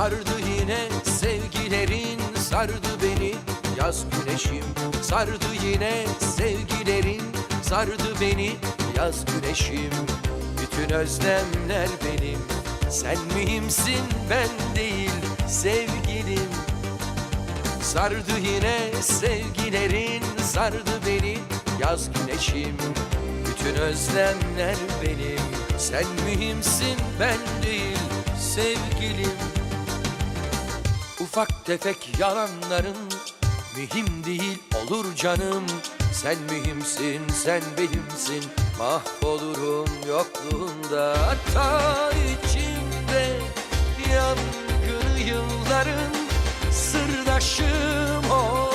Sardı yine sevgilerin sardı beni Yaz güneşim. Sardı yine sevgilerin sardı beni Yaz güneşim. Bütün özlemler benim. Sen mühimsin ben değil sevgilim. Sardı yine sevgilerin sardı beni Yaz güneşim. Bütün özlemler benim. Sen mühimsin ben değil sevgilim Ufak tefek yalanların mühim değil olur canım. Sen mühimsin sen benimsin mahvolurum yokluğunda. Ta içimde yangını yılların Sırdaşım ol.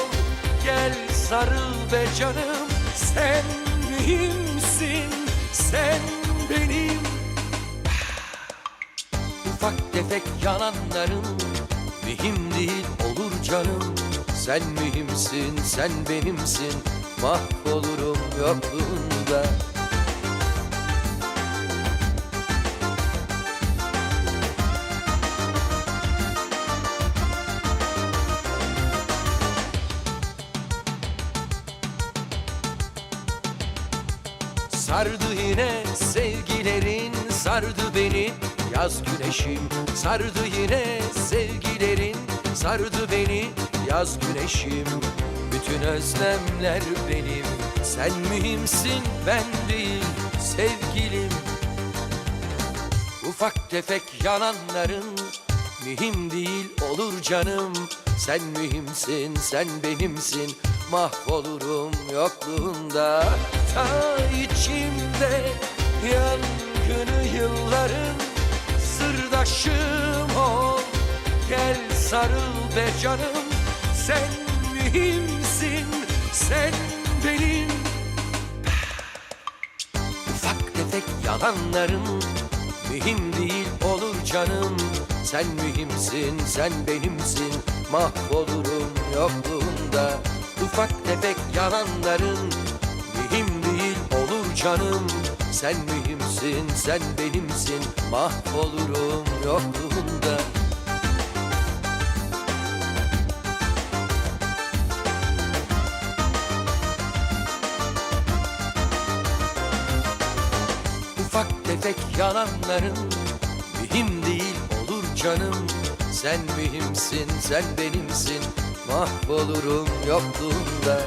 Gel sarıl be canım Sen mühimsin sen benim. Ufak tefek yalanların mühim değil olur canım. Sen mühimsin sen benimsin. Mahvolurum yokluğunda. Sardı yine sevgilerin sardı beni Yaz güneşim sardı yine sevgilerin sardı beni Yaz güneşim. Bütün özlemler benim. Sen mühimsin ben değil sevgilim. Ufak tefek yalanların mühim değil olur canım. Sen mühimsin sen benimsin. Mahvolurum yokluğunda. Ta içimde yangını yılların Sırdaşım sarıl be canım. Sen mühimsin sen benim. Ufak tefek yalanların mühim değil olur canım. Sen mühimsin sen benimsin mahvolurum yokluğunda Ufak tefek yalanların mühim değil olur canım. Sen mühimsin sen benimsin mahvolurum yokluğunda tefek yalanların mühim değil olur canım. Sen mühimsin sen benimsin mahvolurum yokluğunda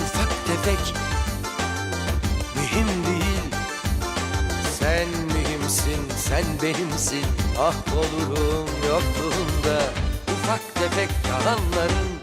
Ufak tefek mühim değil. Sen mühimsin sen benimsin ah olurum yokluğunda Tefek yalanların